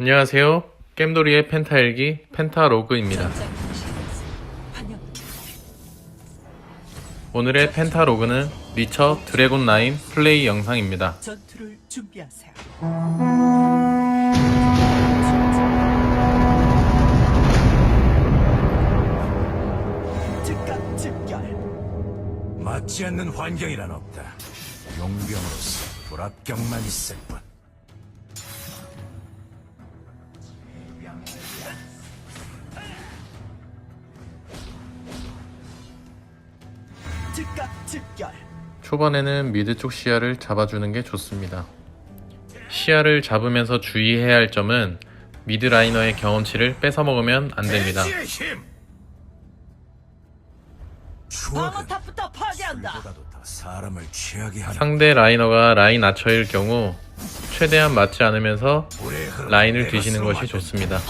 안녕하세요. 겜돌이의 펜타일기 펜타로그입니다. 오늘의 펜타로그는 리처 드래곤 라인 플레이 영상입니다. 전투를 준비하세요. 맞지 않는 환경이란 없다. 용병으로서 불합격만 있을 뿐. 초반에는 미드 쪽 시야를 잡아주는 게 좋습니다. 시야를 잡으면서 주의해야 할 점은 미드 라이너의 경험치를 뺏어 먹으면 안 됩니다. 상대 라이너가 라인 아처일 경우 최대한 맞지 않으면서 라인을 뒤시는 것이 좋습니다.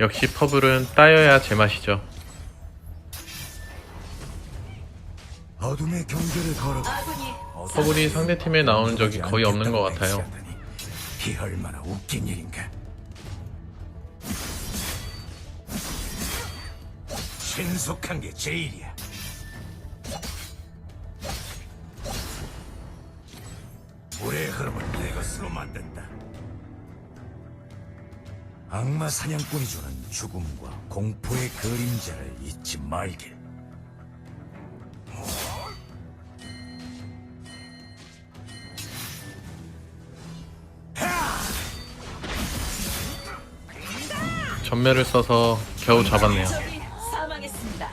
역시 퍼블은 따여야 제맛이죠. 어둠의 경계를 걸어 퍼블이 상대 팀에 나오는 적이 거의 없는 것 같아요. 이 얼마나 웃긴 일인가. 신속한 게 제일이야. 물의 흐름을 내 것으로 만든다. 악마 사냥꾼이 주는 죽음과 공포의 그림자를 잊지 말길. 전멸을 써서 겨우 잡았네요. 적이 사망했습니다.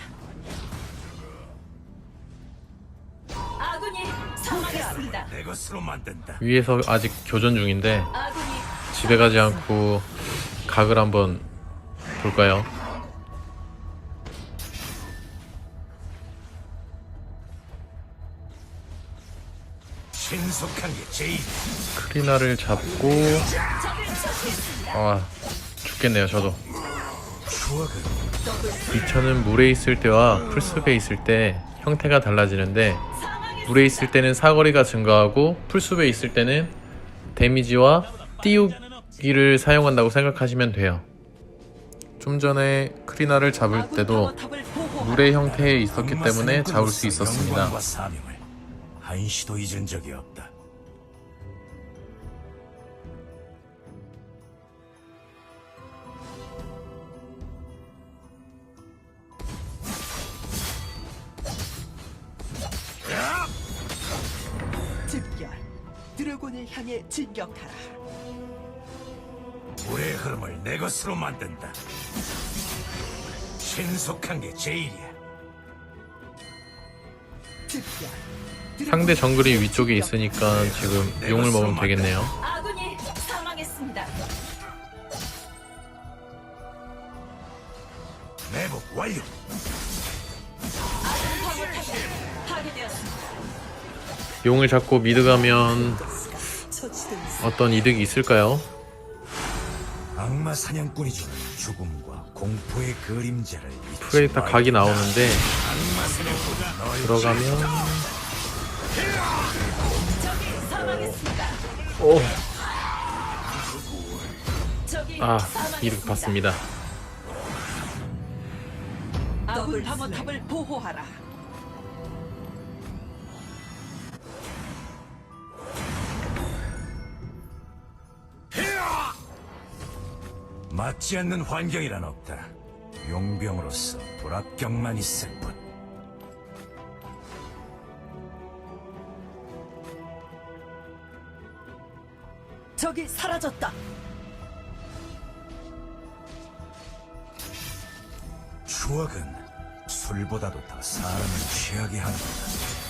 아군이 사망했습니다. 내 것으로 만든다. 위에서 아직 교전 중인데 아군이 집에 가지 않고 각을 한번 볼까요? 신속한 게 제일. 크리나를 잡고 아 죽겠네요 저도 추억은 리처는 물에 있을 때와 풀숲에 있을 때 형태가 달라지는데 물에 있을 때는 사거리가 증가하고 풀숲에 있을 때는 데미지와 띄우기를 사용한다고 생각하시면 돼요 좀 전에 크리나를 잡을 때도. 물의 형태에 있었기 때문에 잡을 수 있었습니다 한시도 잊은 적이 없다. 진격하라. 물의 흐름을 내 것으로 만든다. 신속한 게 제일이야. 상대 정글이 위쪽에 있으니까 지금 용을 먹으면 되겠네요 아군이 사망했습니다. 매복 완료. 아군 방어탑이 파괴되었습니다. 용을 잡고 미드 가면 어떤 이득이 있을까요? 악마 사냥꾼이 주는 죽음과 공포의 그림자를 잊지 프레이타 말고. 각이 나오는데 악마 들어가면 적이 사망했습니다. 오. 적이 아 사망했습니다. 이득 봤습니다 아군 방어탑을 보호하라. 맞지 않는 환경이란 없다. 용병으로서 불합격만 있을 뿐. 적이 사라졌다. 추억은 술보다도 더 사람을 취하게 하는 거다.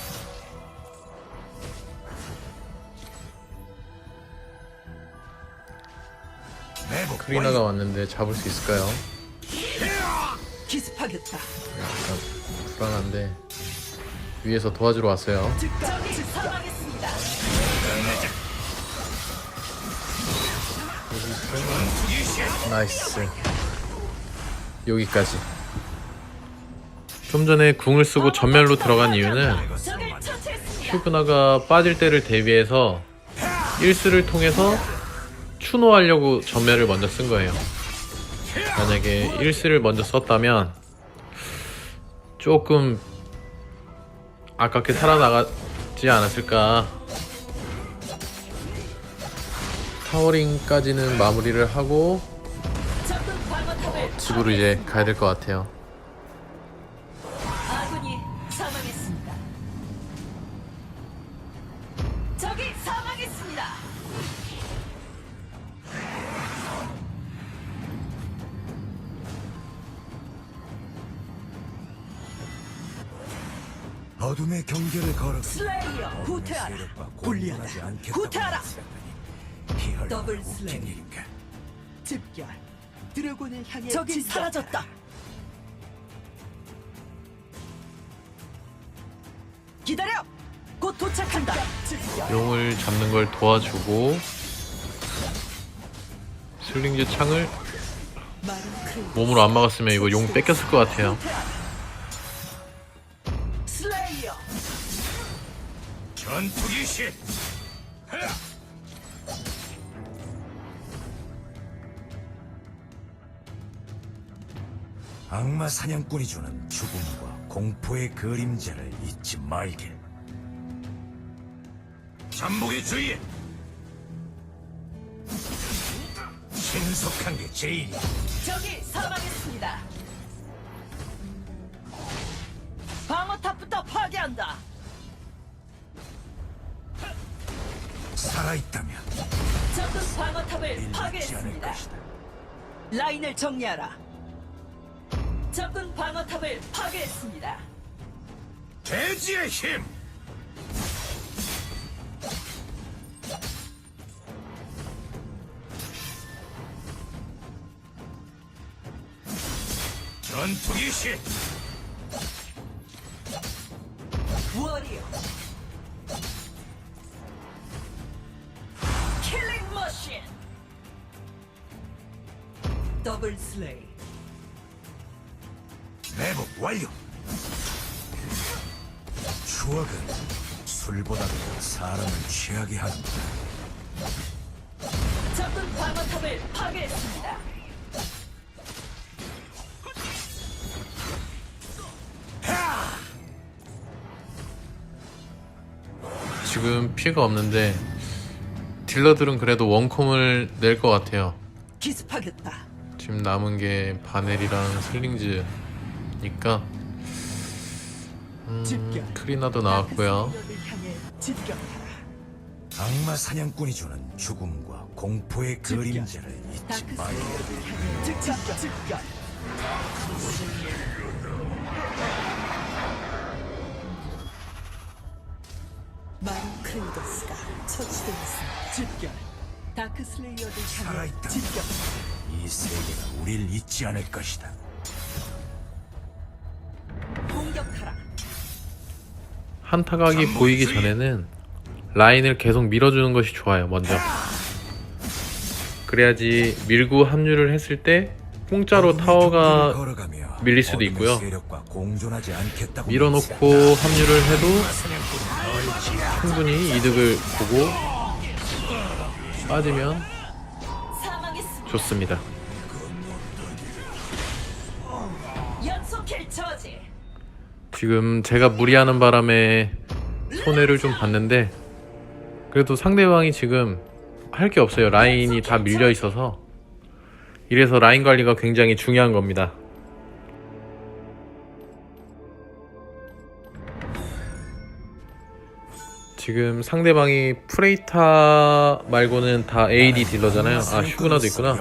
완료. 왔는데 잡을 수 있을까요? 기습하겠다. 약간 불안한데 위에서 도와주러 왔어요 즉결. 사망했습니다. 나이스 여기까지 좀 전에 궁을 쓰고 전멸로 들어간 이유는 적을 처치했습니다. 슈그나가 빠질 때를 대비해서 1스를 통해서 추노하려고 전멸을 먼저 쓴 거예요. 만약에 1스를 먼저 썼다면 조금 아깝게 살아나가지 않았을까. 타워링까지는 마무리를 하고 집으로 이제 가야 될 것 같아요. 어둠의 경계를 걸어 슬레이어 후퇴하라. 불리하다. 후퇴하라. 더블 슬레이. 집결. 드래곤을 향해 적이 사라졌다. 기다려. 곧 도착한다. 집결. 용을 잡는 걸 도와주고 슬링즈 창을 마른. 몸으로 안 막았으면 이거 용 뺏겼을 것 같아요. 슬레이어. 전투 기 시 악마 사냥꾼이 주는 죽음과 공포의 그림자를 잊지 말게. 잠복의 주의. 신속한 게 제일이야. 적이 사망했습니다. 방어탑부터 파괴한다. 살아있다면 적군 방어탑을 잃지 않을 파괴했습니다. 것이다. 라인을 정리하라. 적군 방어탑을 파괴했습니다. 대지의 힘. 전투기 시 머신. 더블 슬레이. 매복 완료. 추억은 술보다도 사람을 취하게 한다. 적군 방어탑을 파괴했습니다. 지금 피해가 없는데 딜러들은 그래도 원콤을 낼 것 같아요. 기습하겠다. 지금 남은 게 바넬이랑 슬링즈니까 음. 크리나도 나왔고요. 악마 사냥꾼이 주는 죽음과 공포의. 그림자를 잊지 말게. 마린 크레이더스가 처치되었습니다. 집결. 다크 슬레이어를 향해 살아있다. 집결. 이 세계가 우릴 잊지 않을 것이다. 공격하라. 한타각이 보이기 전에는 라인을 계속 밀어주는 것이 좋아요. 먼저 그래야지 밀고 합류를 했을 때 공짜로 타워가 밀릴 수도 있고요. 밀어놓고. 합류를 해도 널 충분히 이득을 보고 빠지면. 좋습니다. 지금 제가 무리하는 바람에 손해를 좀 봤는데 그래도 상대방이 지금 할 게 없어요. 라인이 다 밀려 있어서 이래서 라인 관리가 굉장히 중요한 겁니다. 지금 상대방이 프레이타 말고는 다 AD 딜러잖아요. 아 슈그나도 있구나.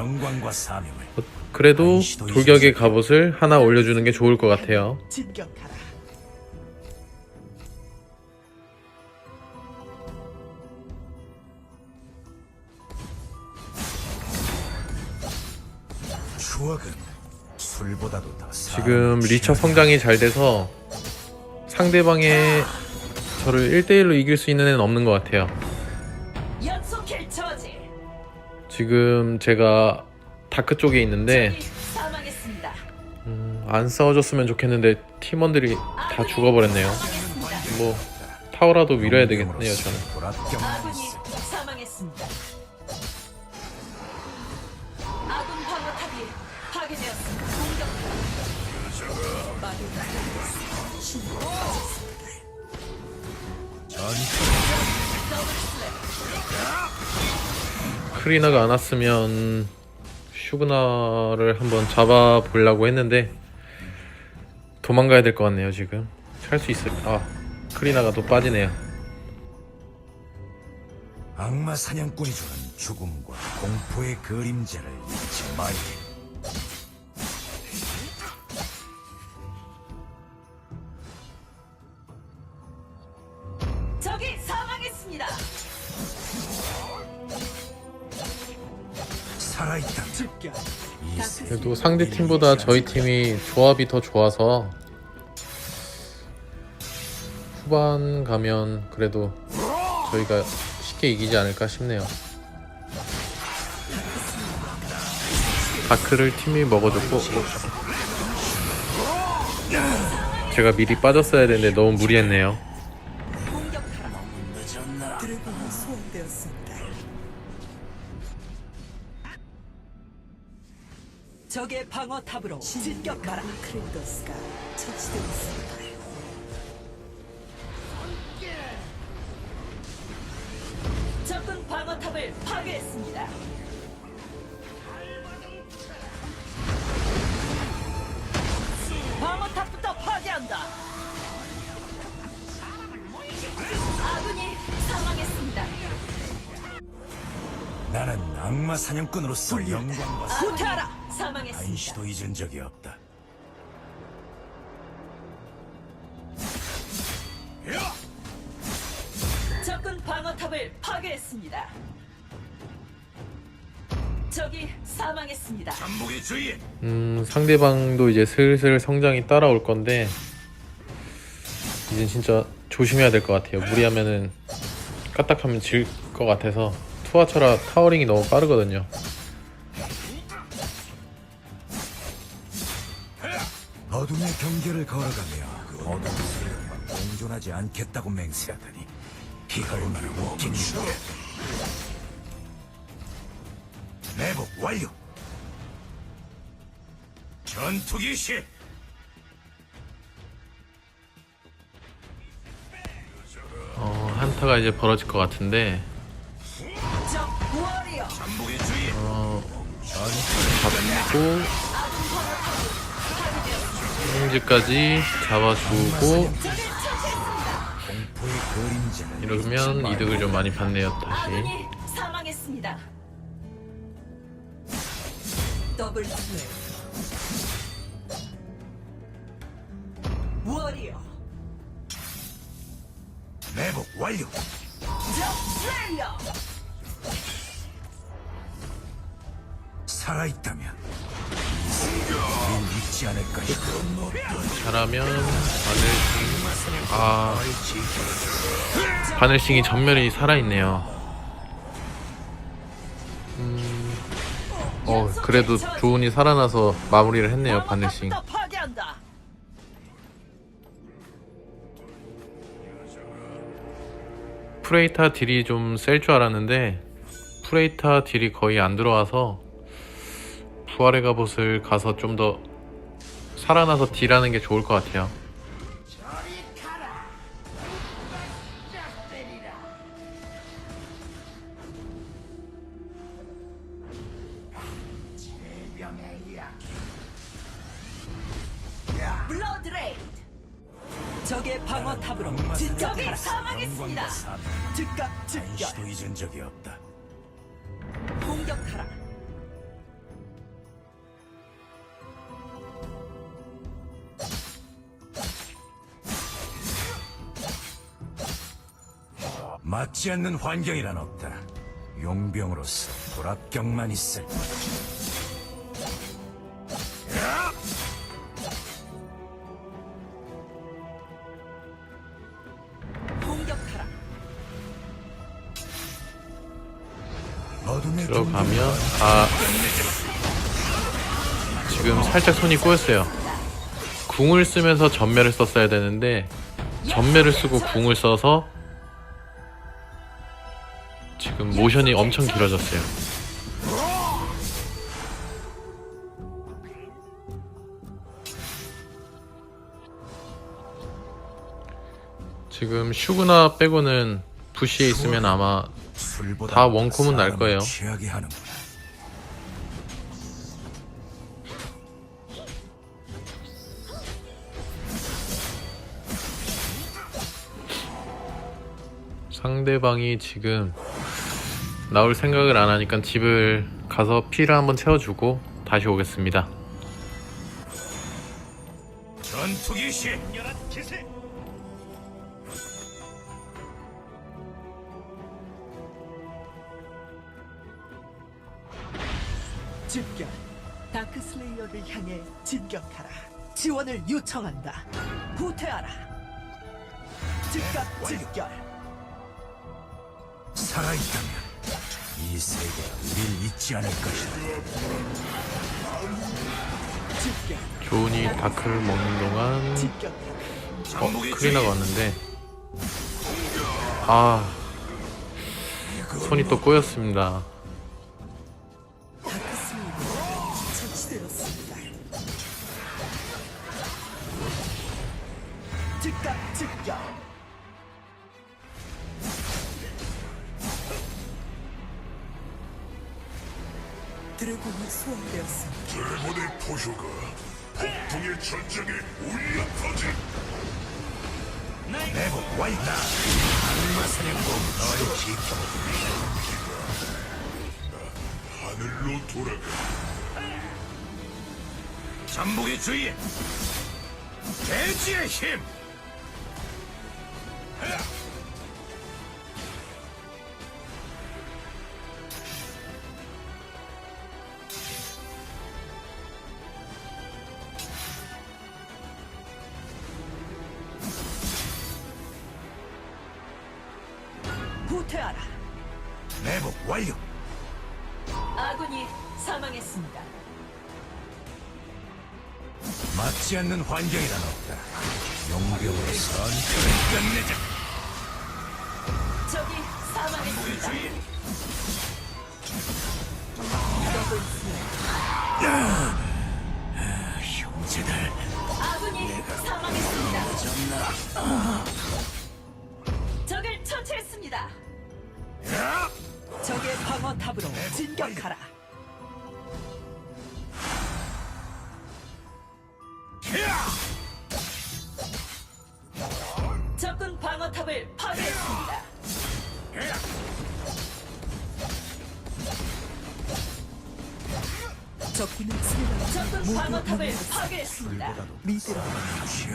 어, 그래도 돌격의 갑옷을 하나 올려주는 게 좋을 것 같아요. 지금 리처 성장이 잘 돼서 상대방의 저를 1대1로 이길 수 있는 애는 없는 것 같아요. 지금 제가 다크 쪽에 있는데. 음, 안 싸워줬으면 좋겠는데 팀원들이 다 죽어버렸네요. 뭐 타워라도 밀어야 되겠네요 저는. 크리나가 안 왔으면 슈그나를 한번 잡아보려고 했는데 도망가야 될 것 같네요 지금 할 수 있을 아 크리나가 또 빠지네요 악마 사냥꾼이 주는 죽음과 공포의 그림자를 잊지 마이. 그래도 상대 팀보다 저희 팀이 조합이 더 좋아서 후반 가면 그래도 저희가 쉽게 이기지 않을까 싶네요. 다크를 팀이 먹어줬고 제가 미리 빠졌어야 되는데 너무 무리했네요 적의 방어탑으로 진격하라. 마루 크레이더스가 처치되었습니다. 적군 방어탑을 파괴했습니다. 방어탑부터 파괴한다. 아군이 사망했습니다. 나는 악마 사냥꾼으로서 영광과 후퇴하라. 사망했습니다. 한시도 잊은 적이 없다. 적군 방어탑을 파괴했습니다. 적이 사망했습니다. 잠복의 주의. 음, 상대방도 이제 슬슬 성장이 따라올 건데 이젠 진짜 조심해야 될 것 같아요. 무리하면은 까딱하면 질 것 같아서 투하처라 타워링이 너무 빠르거든요. 경계를 걸어가며 그 어둠 세력과 공존하지 않겠다고 맹세하다니 얼마나 웃긴 일이야. 매복 완료. 전투기 시. 어, 한타가 이제 벌어질 것 같은데. 어, 잡고 행지까지 잡아주고 이러면 이득을 좀 많이 받네요 다시. 사망했습니다. 더블 슬레이. 워리어. 매복 완료. 적 슬레이어. 살아있다면 잊지 않을 것이다. 잘하면 바늘싱 아 바늘싱이 전멸이 살아있네요 음, 어 그래도 조은이 살아나서 마무리를 했네요 바늘싱. 프레이타 딜이 좀 셀 줄 알았는데 프레이타 딜이 거의 안 들어와서 부활의 갑옷을 가서 좀더 살아나서 딜하는 게 좋을 것 같아요 맞지 않는 환경이란 없다. 용병으로서 불합격만 있을 뿐. 들어가면 아 지금 살짝 손이 꼬였어요 궁을 쓰면서 전멸을 썼어야 되는데 전멸을 쓰고 궁을 써서 모션이 엄청 길어졌어요. 지금 슈그나 빼고는 부시에 있으면 아마 다 원콤은 날 거예요. 상대방이 지금 나올 생각을 안 하니까 집을 가서 피를 한번 채워주고 다시 오겠습니다. 전투기 시 집결. 다크슬레이어를 향해 진격하라. 지원을 요청한다. 후퇴하라. 즉각 집결. 살아있다면 이 세계가 우릴 잊지 않을 것이다. 조은이 다크를 먹는 동안. 어, 크리나가 왔는데 아 손이 또 꼬였습니다. 드래곤이 소환되었습니다. 드래곤의 포효가 폭풍의 전쟁에 울려 퍼지 내복 와있다. 악마 사냥꾼 너를 지켜보고 하늘로 돌아가 전복의 주위에 대지의 힘. 후퇴하라. 내복 완료. 아군이 사망했습니다. 맞지 않는 환경이란 없다. 용병으로 선택을 끝내자. 적이 사망했습니다. 더블 슬레이. 형제들. 아군이 사망했습니다. 처치했습니다. 적의 방어탑으로 진격하라. 적군 방어탑을 파괴했습니다. 적군은 승리를 적군 방어탑을. 파괴했습니다. 미드로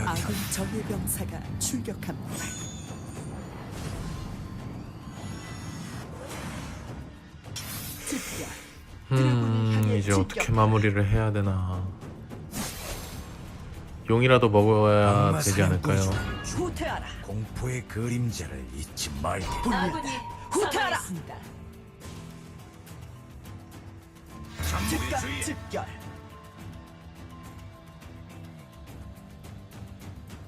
아군 정예 병사가 출격합니다. 음 이제 어떻게 마무리를 해야 되나 용이라도 먹어야 되지 않을까요? 후퇴하라. 공포의 그림자를 잊지 말게. 아군이 후퇴하라. 즉각 집결.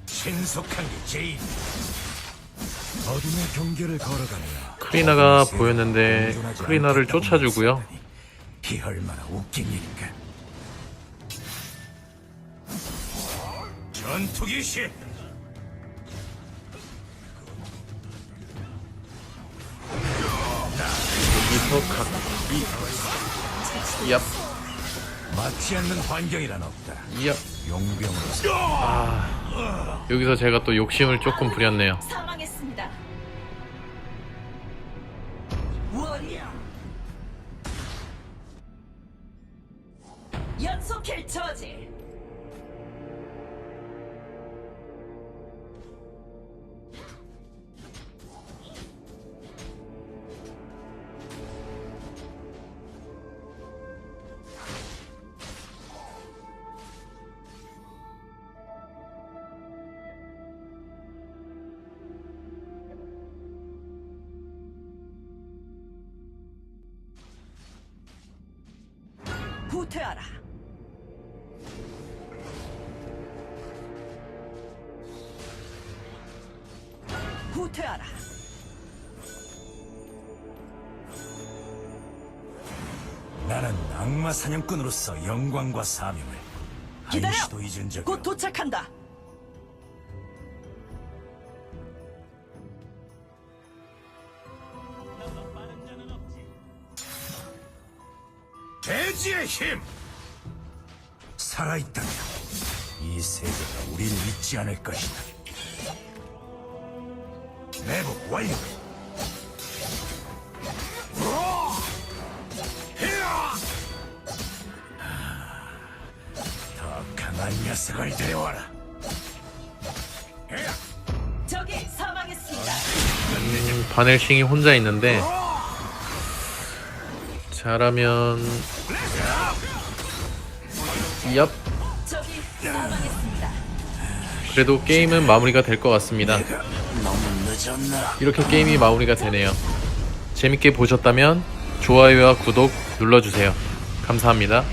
신속한 게 제일. 어둠의 경계를 걸어가며 크리나가 보였는데 크리나를 쫓아주고요. 이 얼마나 웃긴 일인가. 전투기 시 여기서 각 이, 얍, 맞지 않는 환경이란 없다. 얍. 용병으로서 여기서 제가 또 욕심을 조금 부렸네요. 사망했습니다. 물러가라. 후퇴하라. 나는 악마 사냥꾼으로서 영광과 사명을 기다려! 잊은 곧 도착한다. 돼지의 힘! 살아있다면 이 세계가 우릴 잊지 않을 것이다. 내복 완료! 더 강한 녀석을 데려와라. 적이 사망했습니다. 음, 바넬싱이 혼자 있는데 잘하면 얍. 그래도 게임은 마무리가 될 것 같습니다? 이렇게 게임이 마무리가 되네요 재밌게 보셨다면 좋아요와 구독 눌러주세요 감사합니다